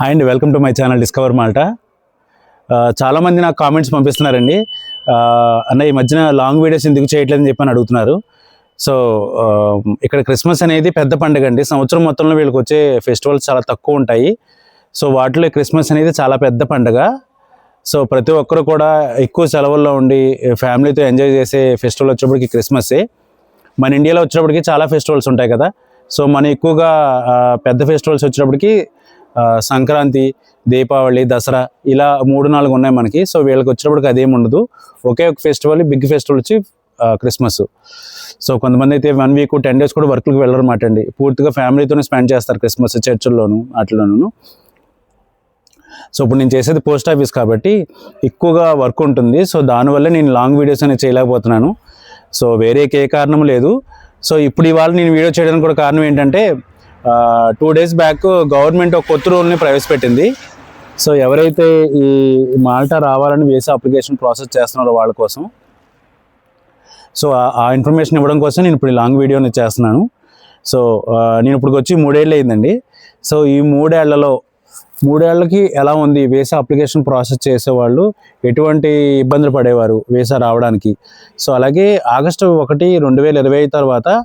Hi అండి welcome to my channel discover Malta చాలామంది నాకు కామెంట్స్ పంపిస్తున్నారండి. అన్న ఈ మధ్యన లాంగ్ వీడియోస్ ఎందుకు చేయట్లేదని చెప్పి అని అడుగుతున్నారు. సో ఇక్కడ క్రిస్మస్ అనేది పెద్ద పండుగ అండి. సంవత్సరం మొత్తంలో వీళ్ళకి వచ్చే ఫెస్టివల్స్ చాలా తక్కువ ఉంటాయి. సో వాటిలో క్రిస్మస్ అనేది చాలా పెద్ద పండుగ. సో ప్రతి ఒక్కరు కూడా ఎక్కువ సెలవుల్లో ఉండి ఫ్యామిలీతో ఎంజాయ్ చేసే ఫెస్టివల్ వచ్చేప్పటికి క్రిస్మస్సే మన ఇండియాలో వచ్చేటప్పటికి చాలా ఫెస్టివల్స్ ఉంటాయి కదా. సో మన ఎక్కువగా పెద్ద ఫెస్టివల్స్ వచ్చేటప్పటికి సంక్రాంతి దీపావళి దసరా ఇలా మూడు నాలుగు ఉన్నాయి మనకి. సో వీళ్ళకి వచ్చినప్పటికి అదేం ఉండదు. ఒకే ఒక ఫెస్టివల్ బిగ్ ఫెస్టివల్ వచ్చి క్రిస్మస్. సో కొంతమంది అయితే వన్ వీక్ టెన్ డేస్ కూడా వర్క్కి వెళ్ళరు మాటండి పూర్తిగా ఫ్యామిలీతోనే స్పెండ్ చేస్తారు క్రిస్మస్ చర్చిల్లోను వాటిలోను సో ఇప్పుడు నేను చేసేది పోస్ట్ ఆఫీస్ కాబట్టి ఎక్కువగా వర్క్ ఉంటుంది. సో దానివల్ల నేను లాంగ్ వీడియోస్ అనేది చేయలేకపోతున్నాను. సో వేరే ఏ కారణం లేదు. సో ఇప్పుడు ఇవాళ నేను వీడియో చేయడానికి కూడా కారణం ఏంటంటే టూ డేస్ బ్యాక్ గవర్నమెంట్ ఒక కొత్త రూల్ని ప్రవేశపెట్టింది. సో ఎవరైతే ఈ మాల్టా రావాలని వేసే అప్లికేషన్ ప్రాసెస్ చేస్తున్నారో వాళ్ళ కోసం. సో ఆ- ఇన్ఫర్మేషన్ ఇవ్వడం కోసం నేను ఇప్పుడు ఈ లాంగ్ వీడియోని చేస్తున్నాను. సో నేను ఇప్పుడు వచ్చి మూడేళ్ళు అయిందండి. సో ఈ మూడేళ్ళలో మూడేళ్ళకి ఎలా ఉంది వీసా అప్లికేషన్ ప్రాసెస్ చేసేవాళ్ళు? ఎటువంటి ఇబ్బందులు పడేవారు వీసా రావడానికి? సో అలాగే ఆగస్టు ఒకటి రెండు వేల ఇరవై తర్వాత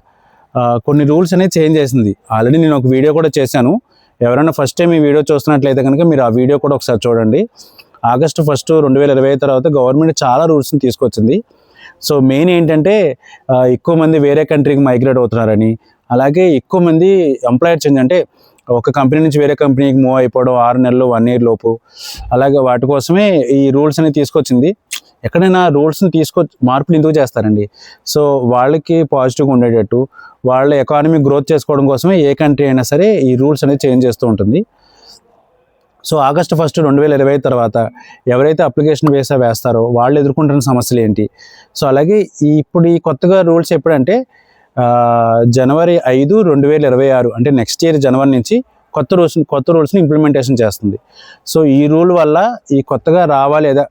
కొన్ని రూల్స్ అనేది చేంజ్ చేసింది. ఆల్రెడీ నేను ఒక వీడియో కూడా చేశాను. ఎవరైనా ఫస్ట్ టైం ఈ వీడియో చూస్తున్నట్లయితే కనుక మీరు ఆ వీడియో కూడా ఒకసారి చూడండి. ఆగస్టు ఫస్ట్ రెండు వేల ఇరవై తర్వాత గవర్నమెంట్ చాలా రూల్స్ని తీసుకొచ్చింది. సో మెయిన్ ఏంటంటే ఎక్కువ మంది వేరే కంట్రీకి మైగ్రేట్ అవుతున్నారని అలాగే ఎక్కువ మంది ఎంప్లాయర్ చేంజ్ అంటే ఒక కంపెనీ నుంచి వేరే కంపెనీకి మూవ్ అయిపోవడం ఆరు నెలలు వన్ ఇయర్ లోపు. అలాగే వాటి కోసమే ఈ రూల్స్ అనేవి తీసుకొచ్చింది. ఎక్కడైనా రూల్స్ని తీసుకో మార్పులు ఎందుకు చేస్తారండి? సో వాళ్ళకి పాజిటివ్గా ఉండేటట్టు వాళ్ళ ఎకానమీ గ్రోత్ చేసుకోవడం కోసమే ఏ కంట్రీ అయినా సరే ఈ రూల్స్ అనేది చేంజ్ చేస్తూ ఉంటుంది. సో ఆగస్టు ఫస్ట్ రెండు వేల ఇరవై తర్వాత ఎవరైతే అప్లికేషన్ వేసా వేస్తారో వాళ్ళు ఎదుర్కొంటున్న సమస్యలు ఏంటి? సో అలాగే ఇప్పుడు ఈ కొత్తగా రూల్స్ ఎప్పుడంటే జనవరి ఐదు రెండు వేల ఇరవై ఆరు అంటే నెక్స్ట్ ఇయర్ జనవరి నుంచి కొత్త రూల్స్ కొత్త రూల్స్ని ఇంప్లిమెంటేషన్ చేస్తుంది. సో ఈ రూల్ వల్ల ఈ కొత్తగా రావాలి లేదా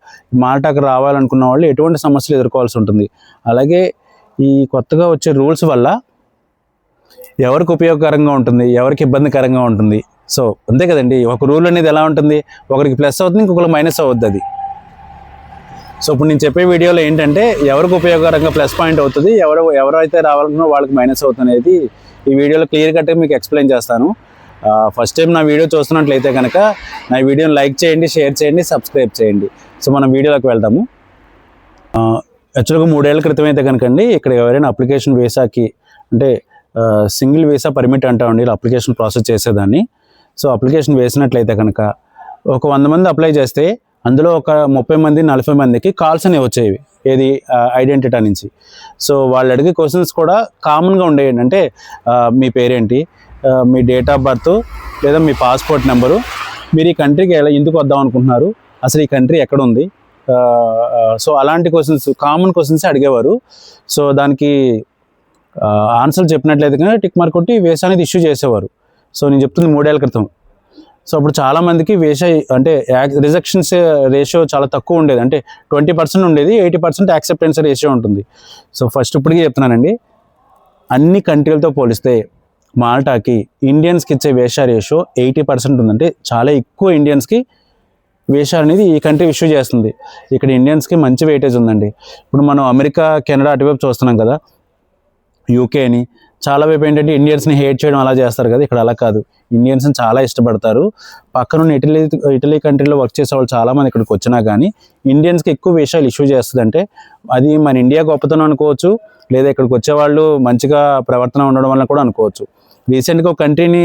మాల్టాకు రావాలనుకున్న వాళ్ళు ఎటువంటి సమస్యలు ఎదుర్కోవాల్సి ఉంటుంది. అలాగే ఈ కొత్తగా వచ్చే రూల్స్ వల్ల ఎవరికి ఉపయోగకరంగా ఉంటుంది ఎవరికి ఇబ్బందికరంగా ఉంటుంది. సో అంతే కదండి. ఒక రూల్ అనేది ఎలా ఉంటుంది? ఒకరికి ప్లస్ అవుతుంది ఇంకొకరికి మైనస్ అవుతుంది అది. సో ఇప్పుడు నేను చెప్పే వీడియోలో ఏంటంటే ఎవరికి ఉపయోగకరంగా ప్లస్ పాయింట్ అవుతుంది ఎవరు ఎవరైతే రావాలనుకున్నా వాళ్ళకి మైనస్ అవుతుంది అనేది ఈ వీడియోలో క్లియర్ కట్గా మీకు ఎక్స్ప్లెయిన్ చేస్తాను. ఫస్ట్ టైం నా వీడియో చూస్తున్నట్లయితే కనుక నా వీడియోని లైక్ చేయండి షేర్ చేయండి సబ్స్క్రైబ్ చేయండి. సో మనం వీడియోలోకి వెళ్దాము. యాక్చువల్గా మూడేళ్ళ క్రితం అయితే కనుకండి ఇక్కడ ఎవరైనా అప్లికేషన్ వీసాకి అంటే సింగిల్ వీసా పర్మిట్ అంటామండి ఇలా అప్లికేషన్ ప్రాసెస్ చేసేదాన్ని. సో అప్లికేషన్ వేసినట్లయితే కనుక ఒక వంద మంది అప్లై చేస్తే అందులో ఒక ముప్పై మంది నలభై మందికి కాల్స్ అనేవి వచ్చేవి ఏది ఐడెంటిటీ నుంచి. సో వాళ్ళు అడిగే క్వశ్చన్స్ కూడా కామన్గా ఉండేవి. అంటే మీ పేరేంటి? మీ డేట్ ఆఫ్ బర్త్ లేదా మీ పాస్పోర్ట్ నెంబరు మీరు ఈ కంట్రీకి ఎలా ఎందుకు వద్దాం అనుకుంటున్నారు? అసలు ఈ కంట్రీ ఎక్కడ ఉంది? సో అలాంటి క్వశ్చన్స్ కామన్ క్వశ్చన్స్ అడిగేవారు. సో దానికి ఆన్సర్ చెప్పినట్లయితే కానీ టిక్ మార్క్ కొట్టి వేసా అనేది ఇష్యూ చేసేవారు. సో నేను చెప్తుంది మూడేళ్ళ క్రితం. సో అప్పుడు చాలామందికి వేష అంటే రిజెక్షన్స్ రేషియో చాలా తక్కువ ఉండేది. అంటే ట్వంటీ పర్సెంట్ ఉండేది ఎయిటీ పర్సెంట్ యాక్సెప్టెన్స్ రేషియో ఉంటుంది. సో ఫస్ట్ ఇప్పటికీ చెప్తున్నానండి. అన్ని కంట్రీలతో పోలిస్తే మాల్టాకి ఇండియన్స్కి ఇచ్చే వేషా రేషియో ఎయిటీ పర్సెంట్ ఉందంటే చాలా ఎక్కువ ఇండియన్స్కి వేషా అనేది ఈ కంట్రీ ఇష్యూ చేస్తుంది. ఇక్కడ ఇండియన్స్కి మంచి వెయిటేజ్ ఉందండి. ఇప్పుడు మనం అమెరికా కెనడా అటువైపు చూస్తున్నాం కదా యూకే అని చాలా వైపు ఏంటంటే ఇండియన్స్ని హేట్ చేయడం అలా చేస్తారు కదా ఇక్కడ అలా కాదు. ఇండియన్స్ని చాలా ఇష్టపడతారు. పక్కనున్న ఇటలీ ఇటలీ కంట్రీలో వర్క్ చేసే వాళ్ళు చాలామంది ఇక్కడికి వచ్చినా కానీ ఇండియన్స్కి ఎక్కువ విషయాలు ఇష్యూ చేస్తుందంటే అది మన ఇండియా గొప్పతనం అనుకోవచ్చు లేదా ఇక్కడికి వచ్చేవాళ్ళు మంచిగా ప్రవర్తన ఉండడం వల్ల కూడా అనుకోవచ్చు. రీసెంట్గా ఒక కంట్రీని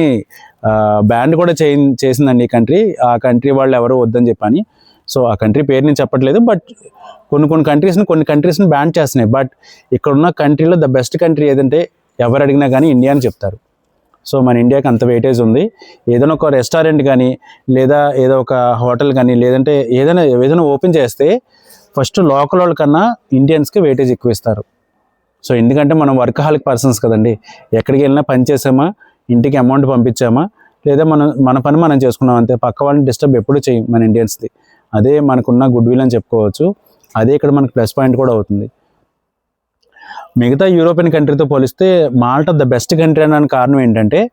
బ్యాండ్ కూడా చే చేసిందండి ఈ కంట్రీ ఆ కంట్రీ వాళ్ళు ఎవరు వద్దని చెప్పని. సో ఆ కంట్రీ పేరు నేను చెప్పట్లేదు బట్ కొన్ని కొన్ని కంట్రీస్ని కొన్ని కంట్రీస్ని బ్యాన్ చేస్తున్నాయి. బట్ ఇక్కడున్న కంట్రీలో ద బెస్ట్ కంట్రీ ఏదంటే ఎవరు అడిగినా కానీ ఇండియా అని చెప్తారు. సో మన ఇండియాకి అంత వెయిటేజ్ ఉంది. ఏదైనా ఒక రెస్టారెంట్ కానీ లేదా ఏదో ఒక హోటల్ కానీ లేదంటే ఏదైనా ఏదైనా ఓపెన్ చేస్తే ఫస్ట్ లోకల్ వాళ్ళకన్నా ఇండియన్స్కి వెయిటేజ్ ఎక్కువ ఇస్తారు. సో ఎందుకంటే మనం వర్కహాలిక్ పర్సన్స్ కదండి. ఎక్కడికి వెళ్ళినా పని చేసామా? ఇంటికి అమౌంట్ పంపించామా? లేదా మనం మన పని మనం చేసుకున్నాం అంతే. పక్క వాళ్ళని డిస్టర్బ్ ఎప్పుడు చేయం మన ఇండియన్స్ది. అదే మనకున్న గుడ్ విల్ అని చెప్పుకోవచ్చు. అదే ఇక్కడ మనకు ప్లస్ పాయింట్ కూడా అవుతుంది. మిగతా యూరోపియన్ కంట్రీతో పోలిస్తే మాల్టా ద బెస్ట్ కంట్రీ అనడానికి కారణం ఏంటంటే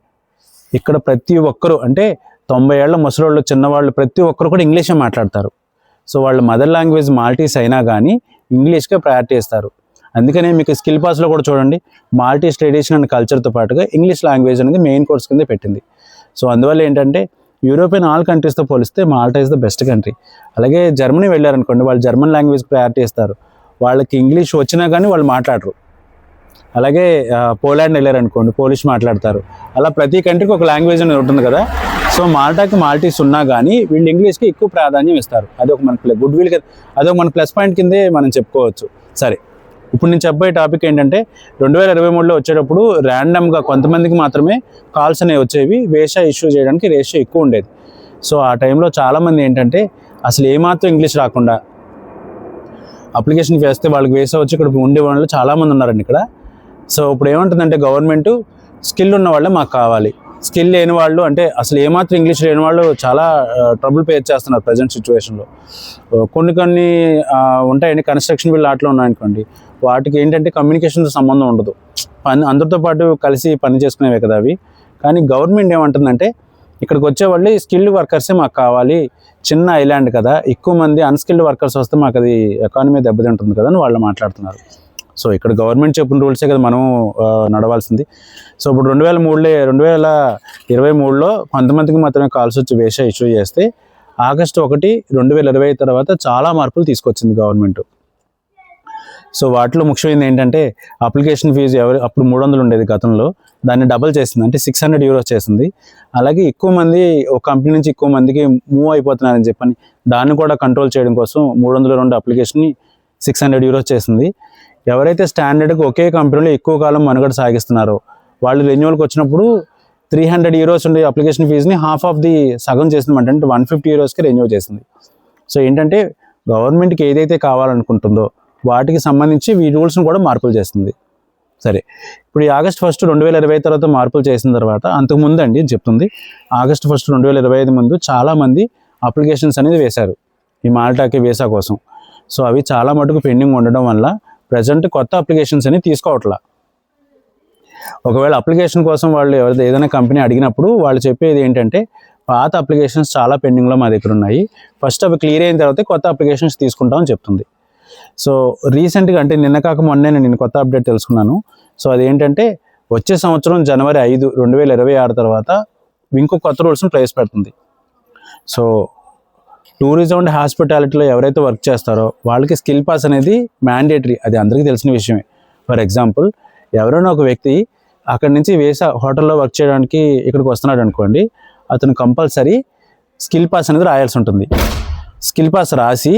ఇక్కడ ప్రతి ఒక్కరూ అంటే తొంభై ఏళ్ళ ముసలోళ్ళు చిన్నవాళ్ళు ప్రతి ఒక్కరు కూడా ఇంగ్లీషే మాట్లాడతారు. సో వాళ్ళ మదర్ లాంగ్వేజ్ మాల్టీస్ అయినా కానీ ఇంగ్లీష్కే ప్రయారిటీ ఇస్తారు. అందుకనే మీకు స్కిల్ పాస్లో కూడా చూడండి మాల్టీస్ ట్రెడిషన్ అండ్ కల్చర్తో పాటుగా ఇంగ్లీష్ లాంగ్వేజ్ అనేది మెయిన్ కోర్స్ కింద పెట్టింది. సో అందువల్ల ఏంటంటే యూరోపియన్ ఆల్ కంట్రీస్తో పోలిస్తే Malta is the best country అలాగే జర్మనీ వెళ్ళారనుకోండి వాళ్ళు జర్మన్ లాంగ్వేజ్ ప్రయారిటీ ఇస్తారు. వాళ్ళకి ఇంగ్లీష్ వచ్చినా కానీ వాళ్ళు మాట్లాడరు. అలాగే పోలాండ్ వెళ్ళారనుకోండి పోలిష్ మాట్లాడతారు. అలా ప్రతి కంట్రీకి ఒక లాంగ్వేజ్ అనేది ఉంటుంది కదా. సో మాల్టాకి మాల్టీస్ ఉన్నా కానీ వీళ్ళు ఇంగ్లీష్కి ఎక్కువ ప్రాధాన్యం ఇస్తారు. అదొక మన గుడ్ విల్ అదొక మన ప్లస్ పాయింట్ కిందే మనం చెప్పుకోవచ్చు. సరే. ఇప్పుడు నేను చెప్పే టాపిక్ ఏంటంటే రెండు వేల ఇరవై మూడులో వచ్చేటప్పుడు ర్యాండమ్గా కొంతమందికి మాత్రమే కాల్స్ అనేవి వచ్చేవి వేషా ఇష్యూ చేయడానికి రేషియో ఎక్కువ ఉండేది. సో ఆ టైంలో చాలామంది ఏంటంటే అసలు ఏమాత్రం ఇంగ్లీష్ రాకుండా అప్లికేషన్ వేస్తే వాళ్ళకి వేసా వచ్చి ఇక్కడ ఉండే వాళ్ళు చాలామంది ఉన్నారండి ఇక్కడ. సో ఇప్పుడు ఏమంటుందంటే గవర్నమెంట్ స్కిల్ ఉన్న వాళ్ళే మాకు కావాలి. స్కిల్ లేని వాళ్ళు అంటే అసలు ఏమాత్రం ఇంగ్లీష్ లేని వాళ్ళు చాలా ట్రబుల్ ఫేస్ చేస్తున్నారు ప్రజెంట్ సిచ్యువేషన్లో కొన్ని కొన్ని ఉంటాయండి కన్స్ట్రక్షన్ బిల్ ఆటలు ఉన్నాయనుకోండి. వాటికి ఏంటంటే కమ్యూనికేషన్తో సంబంధం ఉండదు. పని అందరితో పాటు కలిసి పని చేసుకునేవే కదా అవి. కానీ గవర్నమెంట్ ఏమంటుందంటే ఇక్కడికి వచ్చే వాళ్ళు స్కిల్డ్ వర్కర్సే మాకు కావాలి. చిన్న ఐలాండ్ కదా. ఎక్కువ మంది అన్స్కిల్డ్ వర్కర్స్ వస్తే మాకు అది ఎకానమీ దెబ్బతింటుంది కదా అని వాళ్ళు మాట్లాడుతున్నారు. సో ఇక్కడ గవర్నమెంట్ చెప్పిన రూల్సే కదా మనం నడవాల్సింది. సో ఇప్పుడు రెండు వేల మూడులో రెండు వేల ఇరవై మూడులో కొంతమందికి మాత్రమే కాల్స్ వచ్చి వేష ఇష్యూ చేస్తే ఆగస్టు ఒకటి రెండు వేల ఇరవై తర్వాత చాలా మార్పులు తీసుకొచ్చింది గవర్నమెంట్ సో వాటిలో ముఖ్యమైనది ఏంటంటే అప్లికేషన్ ఫీజు ఎవరు అప్పుడు మూడు వందలు ఉండేది గతంలో. దాన్ని డబల్ చేసింది. అంటే సిక్స్ హండ్రెడ్ యూరోస్ చేసింది. అలాగే ఎక్కువ మంది ఒక కంపెనీ నుంచి ఎక్కువ మందికి మూవ్ అయిపోతున్నారని చెప్పని దాన్ని కూడా కంట్రోల్ చేయడం కోసం మూడు వందల రెండు అప్లికేషన్ని సిక్స్ హండ్రెడ్ యూరోస్ చేసింది. ఎవరైతే స్టాండర్డ్కి ఒకే కంపెనీలో ఎక్కువ కాలం మనుగడ సాగిస్తున్నారో వాళ్ళు రెన్యువల్కి వచ్చినప్పుడు త్రీ హండ్రెడ్ యూరోస్ ఉండే అప్లికేషన్ ఫీజుని హాఫ్ ఆఫ్ ది సగం చేసింది అంటే వన్ ఫిఫ్టీ యూరోస్కి రెన్యూ చేసింది. సో ఏంటంటే గవర్నమెంట్కి ఏదైతే కావాలనుకుంటుందో వాటికి సంబంధించి ఈ రూల్స్ని కూడా మార్పులు చేస్తుంది. సరే ఇప్పుడు ఈ ఆగస్ట్ ఫస్ట్ రెండు వేల ఇరవై తర్వాత మార్పులు చేసిన తర్వాత అంతకు ముందు అండి చెప్తుంది ఆగస్ట్ ఫస్ట్ రెండు వేల ఇరవై ఐదు ముందు చాలామంది అప్లికేషన్స్ అనేది వేశారు ఈ మాల్టాకి వీసా కోసం. సో అవి చాలా మటుకు పెండింగ్ ఉండడం వల్ల ప్రజెంట్ కొత్త అప్లికేషన్స్ అని తీసుకోవట్లా. ఒకవేళ అప్లికేషన్ కోసం వాళ్ళు ఎవరి ఏదైనా కంపెనీ అడిగినప్పుడు వాళ్ళు చెప్పేది ఏంటంటే పాత అప్లికేషన్స్ చాలా పెండింగ్లో మా దగ్గర ఉన్నాయి. ఫస్ట్ అవి క్లియర్ అయిన తర్వాత కొత్త అప్లికేషన్స్ తీసుకుంటామని చెప్తుంది. సో రీసెంట్గా అంటే నిన్న కాక మొన్నే నేను కొత్త అప్డేట్ తెలుసుకున్నాను. సో అదేంటంటే వచ్చే సంవత్సరం జనవరి ఐదు రెండు వేల ఇరవై ఆరు తర్వాత ఇంకో కొత్త రూల్స్ని ప్రవేశపెడుతుంది. సో టూరిజం అండ్ హాస్పిటాలిటీలో ఎవరైతే వర్క్ చేస్తారో వాళ్ళకి స్కిల్ పాస్ అనేది మ్యాండేటరీ. అది అందరికీ తెలిసిన విషయమే. ఫర్ ఎగ్జాంపుల్ ఎవరైనా ఒక వ్యక్తి అక్కడి నుంచి వేసా హోటల్లో వర్క్ చేయడానికి ఇక్కడికి వస్తున్నాడు అనుకోండి అతను కంపల్సరీ స్కిల్ పాస్ అనేది రాయాల్సి ఉంటుంది. స్కిల్ పాస్ రాసి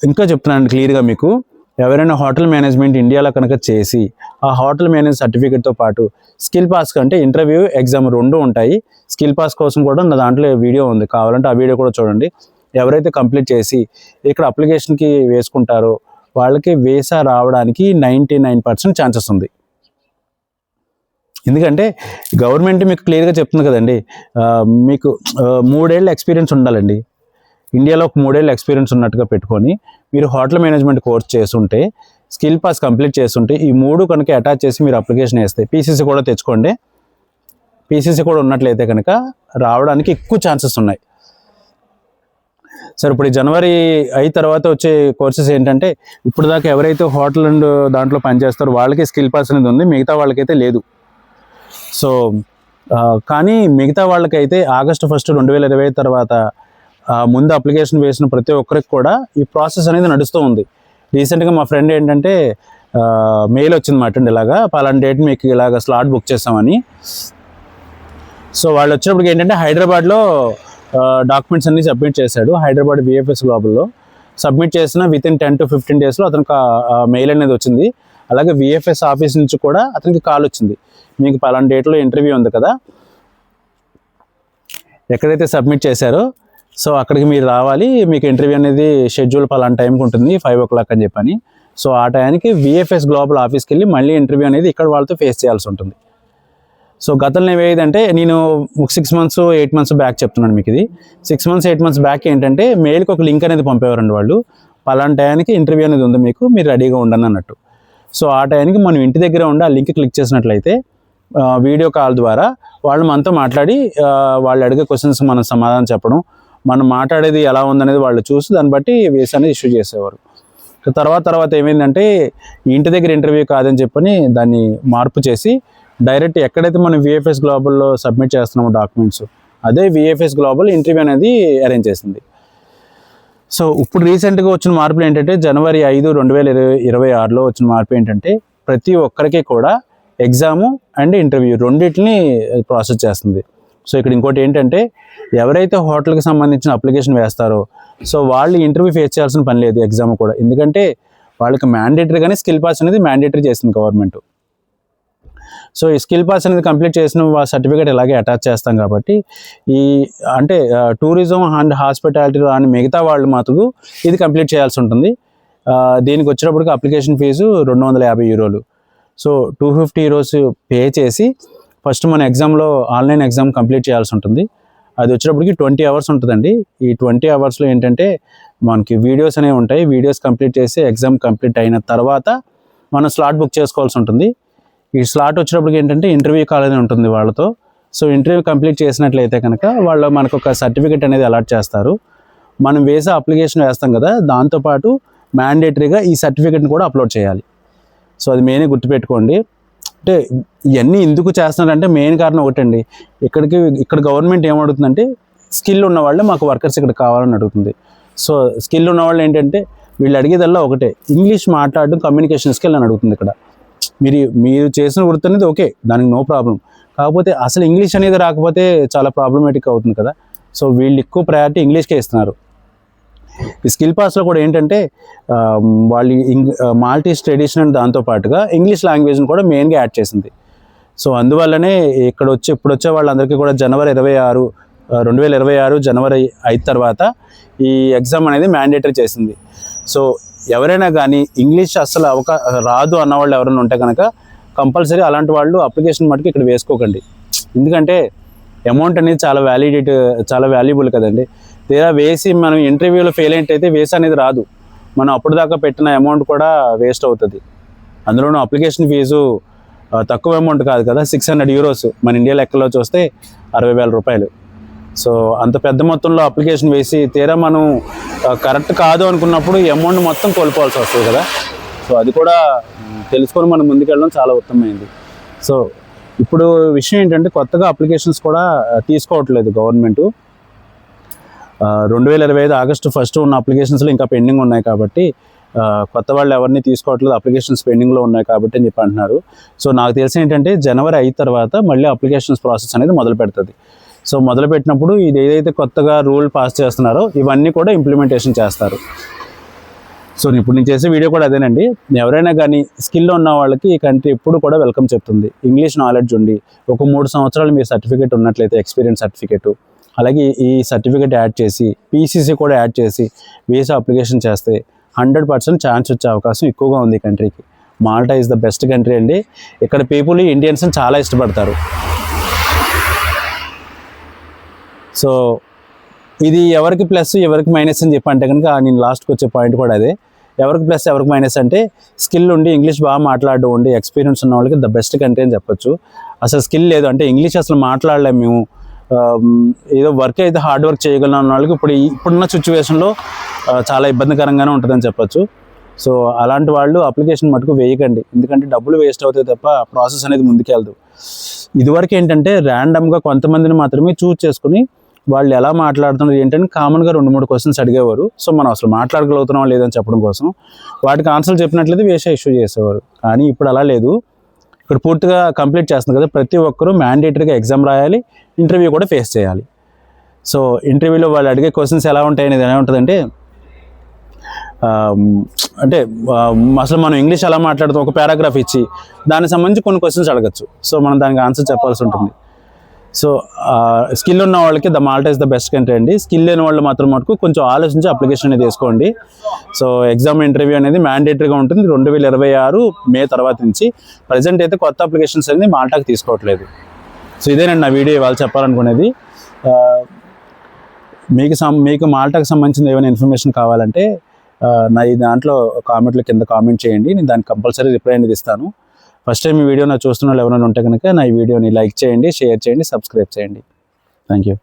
ఇంకా చెప్తున్నాను క్లియర్గా మీకు ఎవరైనా హోటల్ మేనేజ్మెంట్ ఇండియాలో కనుక చేసి ఆ హోటల్ మేనేజ్ సర్టిఫికేట్తో పాటు స్కిల్ పాస్ కంటే ఇంటర్వ్యూ ఎగ్జామ్ రెండు ఉంటాయి. స్కిల్ పాస్ కోసం కూడా నా దాంట్లో వీడియో ఉంది. కావాలంటే ఆ వీడియో కూడా చూడండి. ఎవరైతే కంప్లీట్ చేసి ఇక్కడ అప్లికేషన్కి వేసుకుంటారో వాళ్ళకి వీసా రావడానికి నైంటీ నైన్ పర్సెంట్ ఛాన్సెస్ ఉంది. ఎందుకంటే గవర్నమెంట్ మీకు క్లియర్గా చెప్తుంది కదండి. మీకు మూడేళ్ళ ఎక్స్పీరియన్స్ ఉండాలండి. ఇండియాలో ఒక మూడేళ్ళ ఎక్స్పీరియన్స్ ఉన్నట్టుగా పెట్టుకొని మీరు హోటల్ మేనేజ్మెంట్ కోర్స్ చేస్తుంటే స్కిల్ పాస్ కంప్లీట్ చేస్తుంటే ఈ మూడు కనుక అటాచ్ చేసి మీరు అప్లికేషన్ వేస్తే పీసీసీ కూడా తెచ్చుకోండి. పీసీసీ కూడా ఉన్నట్లయితే కనుక రావడానికి ఎక్కువ ఛాన్సెస్ ఉన్నాయి. సరే ఇప్పుడు జనవరి అయిన తర్వాత వచ్చే కోర్సెస్ ఏంటంటే ఇప్పుడు దాకా ఎవరైతే హోటల్ అండ్ దాంట్లో పనిచేస్తారో వాళ్ళకి స్కిల్ పాస్ అనేది ఉంది మిగతా వాళ్ళకైతే లేదు. సో కానీ మిగతా వాళ్ళకైతే ఆగస్టు ఫస్ట్ రెండు వేల ఇరవై తర్వాత ముందు అప్లికేషన్ వేసిన ప్రతి ఒక్కరికి కూడా ఈ ప్రాసెస్ అనేది నడుస్తూ ఉంది. రీసెంట్గా మా ఫ్రెండ్ ఏంటంటే మెయిల్ వచ్చింది మాట అండి ఇలాగా పలానా డేట్ మీకు ఇలాగ స్లాట్ బుక్ చేస్తామని. సో వాళ్ళు వచ్చినప్పుడు ఏంటంటే హైదరాబాద్లో డాక్యుమెంట్స్ అన్ని సబ్మిట్ చేశాడు హైదరాబాద్ విఎఫ్ఎస్ గ్లోబల్లో సబ్మిట్ చేసిన with in ten to fifteen డేస్లో అతనికి మెయిల్ అనేది వచ్చింది. అలాగే విఎఫ్ఎస్ ఆఫీస్ నుంచి కూడా అతనికి కాల్ వచ్చింది. మీకు పలానా డేట్లో ఇంటర్వ్యూ ఉంది కదా ఎక్కడైతే సబ్మిట్ చేశారో సో అక్కడికి మీరు రావాలి. మీకు ఇంటర్వ్యూ అనేది షెడ్యూల్ పలానా టైంకి ఉంటుంది ఫైవ్ ఓ క్లాక్ అని చెప్పని. సో ఆ టైంకి విఎఫ్ఎస్ గ్లోబల్ ఆఫీస్కి వెళ్ళి మళ్ళీ ఇంటర్వ్యూ అనేది ఇక్కడ వాళ్ళతో ఫేస్ చేయాల్సి ఉంటుంది. సో గతంలో ఏదంటే నేను ఒక six months eight months back చెప్తున్నాను మీకు ఇది. Six months eight months back ఏంటంటే మెయిల్కి ఒక లింక్ అనేది పంపేవారండి వాళ్ళు. పలానా టయానికి ఇంటర్వ్యూ అనేది ఉంది మీకు మీరు రెడీగా ఉండండి అన్నట్టు. సో ఆ టయానికి మనం ఇంటి దగ్గర ఉండి ఆ లింక్ క్లిక్ చేసినట్లయితే వీడియో కాల్ ద్వారా వాళ్ళు మనతో మాట్లాడి వాళ్ళు అడిగే క్వశ్చన్స్ మనం సమాధానం చెప్పడం మనం మాట్లాడేది ఎలా ఉందనేది వాళ్ళు చూసి దాన్ని బట్టి వేసి అనేది ఇష్యూ చేసేవారు. తర్వాత తర్వాత ఏమైందంటే ఇంటి దగ్గర ఇంటర్వ్యూ కాదని చెప్పని దాన్ని మార్పు చేసి డైరెక్ట్ ఎక్కడైతే మనం విఎఫ్ఎస్ గ్లోబల్లో సబ్మిట్ చేస్తున్నామో డాక్యుమెంట్స్ అదే విఎఫ్ఎస్ గ్లోబల్ ఇంటర్వ్యూ అనేది అరేంజ్ చేసింది. సో ఇప్పుడు రీసెంట్గా వచ్చిన మార్పులు ఏంటంటే జనవరి ఐదు రెండు వేల ఇరవై ఇరవై ఆరులో వచ్చిన మార్పు ఏంటంటే ప్రతి ఒక్కరికి కూడా ఎగ్జాము అండ్ ఇంటర్వ్యూ రెండింటిని ప్రాసెస్ చేస్తుంది. సో ఇక్కడ ఇంకోటి ఏంటంటే ఎవరైతే హోటల్కి సంబంధించిన అప్లికేషన్ వేస్తారో సో వాళ్ళు ఇంటర్వ్యూ ఫేస్ చేయాల్సిన పని లేదు ఎగ్జామ్ కూడా. ఎందుకంటే వాళ్ళకి మ్యాండేటరీగానే స్కిల్ పాస్ అనేది మ్యాండేటరీ చేసింది గవర్నమెంట్ సో ఈ స్కిల్ పాస్ అనేది కంప్లీట్ చేసిన సర్టిఫికేట్ ఇలాగే అటాచ్ చేస్తాం కాబట్టి ఈ అంటే టూరిజం అండ్ హాస్పిటాలిటీ అని మిగతా వాళ్ళు మాత్రం ఇది కంప్లీట్ చేయాల్సి ఉంటుంది. దీనికి వచ్చేటప్పటికి అప్లికేషన్ ఫీజు రెండు వందల యాభై యూరోలు so two fifty euros pay చేసి ఫస్ట్ మన ఎగ్జామ్లో ఆన్లైన్ ఎగ్జామ్ కంప్లీట్ చేయాల్సి ఉంటుంది. అది వచ్చేటప్పటికి ట్వంటీ అవర్స్ ఉంటుందండి. ఈ ట్వంటీ అవర్స్లో ఏంటంటే మనకి వీడియోస్ అనేవి ఉంటాయి. వీడియోస్ కంప్లీట్ చేసి ఎగ్జామ్ కంప్లీట్ అయిన తర్వాత మనం స్లాట్ బుక్ చేసుకోవాల్సి ఉంటుంది. ఈ స్లాట్ వచ్చినప్పటికి ఏంటంటే ఇంటర్వ్యూ కాల్ అనేది ఉంటుంది వాళ్ళతో. సో ఇంటర్వ్యూ కంప్లీట్ చేసినట్లయితే కనుక వాళ్ళు మనకు ఒక సర్టిఫికేట్ అనేది అలాట్ చేస్తారు. మనం వేసే అప్లికేషన్ వేస్తాం కదా దాంతోపాటు మ్యాండేటరీగా ఈ సర్టిఫికేట్ని కూడా అప్లోడ్ చేయాలి. సో అది మెయిన్ గుర్తుపెట్టుకోండి. అంటే ఇవన్నీ ఎందుకు చేస్తున్నారంటే మెయిన్ కారణం ఒకటండి. ఇక్కడికి ఇక్కడ గవర్నమెంట్ ఏమడుగుతుందంటే స్కిల్ ఉన్న వాళ్ళే మాకు వర్కర్స్ ఇక్కడ కావాలని అడుగుతుంది. సో స్కిల్ ఉన్న వాళ్ళు ఏంటంటే వీళ్ళు అడిగేదల్లా ఒకటే. ఇంగ్లీష్ మాట్లాడడం కమ్యూనికేషన్ స్కిల్ అని అడుగుతుంది ఇక్కడ. మీరు మీరు చేసిన వృత్తి అనేది ఓకే దానికి నో ప్రాబ్లం కాకపోతే అసలు ఇంగ్లీష్ అనేది రాకపోతే చాలా ప్రాబ్లమేటిక్ అవుతుంది కదా. సో వీళ్ళు ఎక్కువ ప్రయారిటీ ఇంగ్లీష్కే ఇస్తున్నారు. ఈ స్కిల్ పాస్లో కూడా ఏంటంటే వాళ్ళు ఇంగ్ మాల్టీస్ ట్రెడిషన్ దాంతో పాటుగా ఇంగ్లీష్ లాంగ్వేజ్ని కూడా మెయిన్గా యాడ్ చేసింది. సో అందువల్లనే ఇక్కడ వచ్చి ఇప్పుడు వచ్చే వాళ్ళందరికీ కూడా జనవరి ఇరవై ఆరు రెండు వేల ఇరవై ఆరు జనవరి అయిన తర్వాత ఈ ఎగ్జామ్ అనేది మ్యాండేటరీ చేసింది. సో ఎవరైనా కానీ ఇంగ్లీష్ అసలు అవకా రాదు అన్న వాళ్ళు ఎవరైనా ఉంటే కనుక కంపల్సరీ అలాంటి వాళ్ళు అప్లికేషన్ మటుకు ఇక్కడ వేసుకోకండి. ఎందుకంటే అమౌంట్ అనేది చాలా వ్యాలిడేట్ చాలా వాల్యుబుల్ కదండి. తీరా వేసి మనం ఇంటర్వ్యూలో ఫెయిల్ అయితే వేసి అనేది రాదు. మనం అప్పుడు దాకా పెట్టిన అమౌంట్ కూడా వేస్ట్ అవుతుంది. అందులోనూ అప్లికేషన్ ఫీజు తక్కువ అమౌంట్ కాదు కదా సిక్స్ హండ్రెడ్ యూరోస్ మన ఇండియా లెక్కలో చూస్తే అరవై వేల రూపాయలు. సో అంత పెద్ద మొత్తంలో అప్లికేషన్ వేసి తీరా మనం కరెక్ట్ కాదు అనుకున్నప్పుడు ఈ అమౌంట్ మొత్తం కోల్పోవాల్సి వస్తుంది కదా. సో అది కూడా తెలుసుకొని మనం ముందుకెళ్ళడం చాలా ఉత్తమమైంది. సో ఇప్పుడు విషయం ఏంటంటే కొత్తగా అప్లికేషన్స్ కూడా తీసుకోవట్లేదు గవర్నమెంట్. రెండు వేల ఇరవై ఐదు ఆగస్టు ఫస్ట్ ఉన్న అప్లికేషన్స్లో ఇంకా పెండింగ్ ఉన్నాయి కాబట్టి కొత్త వాళ్ళు ఎవరిని తీసుకోవట్లేదు అప్లికేషన్స్ పెండింగ్లో ఉన్నాయి కాబట్టి అని చెప్పి అంటున్నారు. సో నాకు తెలిసి ఏంటంటే జనవరి అయిన తర్వాత మళ్ళీ అప్లికేషన్స్ ప్రాసెస్ అనేది మొదలు పెడుతుంది. సో మొదలు పెట్టినప్పుడు ఇది ఏదైతే కొత్తగా రూల్ పాస్ చేస్తున్నారో ఇవన్నీ కూడా ఇంప్లిమెంటేషన్ చేస్తారు. సో ఇప్పుడు నేను చేసే వీడియో కూడా అదేనండి. ఎవరైనా కానీ స్కిల్ ఉన్న వాళ్ళకి ఈ కంట్రీ ఎప్పుడు కూడా వెల్కమ్ చెప్తుంది. ఇంగ్లీష్ నాలెడ్జ్ ఉండి ఒక మూడు సంవత్సరాలు మీ సర్టిఫికేట్ ఉన్నట్లయితే ఎక్స్పీరియన్స్ సర్టిఫికేట్ అలాగే ఈ సర్టిఫికేట్ యాడ్ చేసి పీసీసీ కూడా యాడ్ చేసి వీసా అప్లికేషన్ చేస్తే హండ్రెడ్ పర్సెంట్ ఛాన్స్ వచ్చే అవకాశం ఎక్కువగా ఉంది ఈ కంట్రీకి. Malta is the best country అండి. ఇక్కడ పీపుల్ ఇండియన్స్ చాలా ఇష్టపడతారు. సో ఇది ఎవరికి ప్లస్ ఎవరికి మైనస్ అని చెప్పి అంటే కనుక నేను లాస్ట్కి వచ్చే పాయింట్ కూడా అదే. ఎవరికి ప్లస్ ఎవరికి మైనస్ అంటే స్కిల్ ఉండి ఇంగ్లీష్ బాగా మాట్లాడడం ఉండి ఎక్స్పీరియన్స్ ఉన్న వాళ్ళకి ద బెస్ట్ కంట్రీ అని చెప్పొచ్చు. అసలు స్కిల్ లేదు అంటే ఇంగ్లీష్ అసలు మాట్లాడలేము మేము. ఏదో వర్క్ అయితే హార్డ్ వర్క్ చేయగలను అన్న వాళ్ళకి ఇప్పుడు ఇప్పుడున్న సిచ్యువేషన్లో చాలా ఇబ్బందికరంగానే ఉంటుందని చెప్పొచ్చు. సో అలాంటి వాళ్ళు అప్లికేషన్ మటుకు వేయకండి. ఎందుకంటే డబ్బులు వేస్ట్ అవుతాయి తప్ప ప్రాసెస్ అనేది ముందుకెళ్దు. ఇదివరకు ఏంటంటే ర్యాండమ్గా కొంతమందిని మాత్రమే చూజ్ చేసుకుని వాళ్ళు ఎలా మాట్లాడుతున్నారు ఏంటంటే కామన్గా రెండు మూడు క్వశ్చన్స్ అడిగేవారు. సో మనం అసలు మాట్లాడగలుగుతున్నాం లేదని చెప్పడం కోసం వాటికి ఆన్సర్ చెప్పినట్లయితే వేష ఇష్యూ చేసేవారు. కానీ ఇప్పుడు అలా లేదు. ఇక్కడ పూర్తిగా కంప్లీట్ చేస్తుంది కదా ప్రతి ఒక్కరూ మ్యాండేటరీగా ఎగ్జామ్ రాయాలి ఇంటర్వ్యూ కూడా ఫేస్ చేయాలి. సో ఇంటర్వ్యూలో వాళ్ళు అడిగే క్వశ్చన్స్ ఎలా ఉంటాయి అనేది ఎలా ఉంటుందంటే అంటే అసలు మనం ఇంగ్లీష్ ఎలా మాట్లాడుతాం ఒక పారాగ్రాఫ్ ఇచ్చి దానికి సంబంధించి కొన్ని క్వశ్చన్స్ అడగచ్చు. సో మనం దానికి ఆన్సర్ చెప్పాల్సి ఉంటుంది. సో స్కిల్ ఉన్న వాళ్ళకి the Malta is the best country అండి. స్కిల్ లేని వాళ్ళు మాత్రం మటుకు కొంచెం ఆలోచించి అప్లికేషన్ అనేది వేసుకోండి. సో ఎగ్జామ్ ఇంటర్వ్యూ అనేది మ్యాండేటరీగా ఉంటుంది. రెండు వేల ఇరవై ఆరు మే తర్వాత నుంచి ప్రజెంట్ అయితే కొత్త అప్లికేషన్స్ అనేది మాల్టాకి తీసుకోవట్లేదు. సో ఇదేనండి నా వీడియో ఇవాళ చెప్పాలనుకునేది. మీకు సం మీకు మాల్టాకి సంబంధించిన ఏమైనా ఇన్ఫర్మేషన్ కావాలంటే నా ఈ దాంట్లో కామెంట్లు కింద కామెంట్ చేయండి. నేను దానికి కంపల్సరీ రిప్లై అనేది ఇస్తాను. ఫస్ట్ టైం ఈ వీడియో నా చూస్తున్న వాళ్ళు ఎవరైనా ఉంటే కనుక నా ఈ వీడియోని లైక్ చేయండి షేర్ చేయండి సబ్స్క్రైబ్ చేయండి. Thank you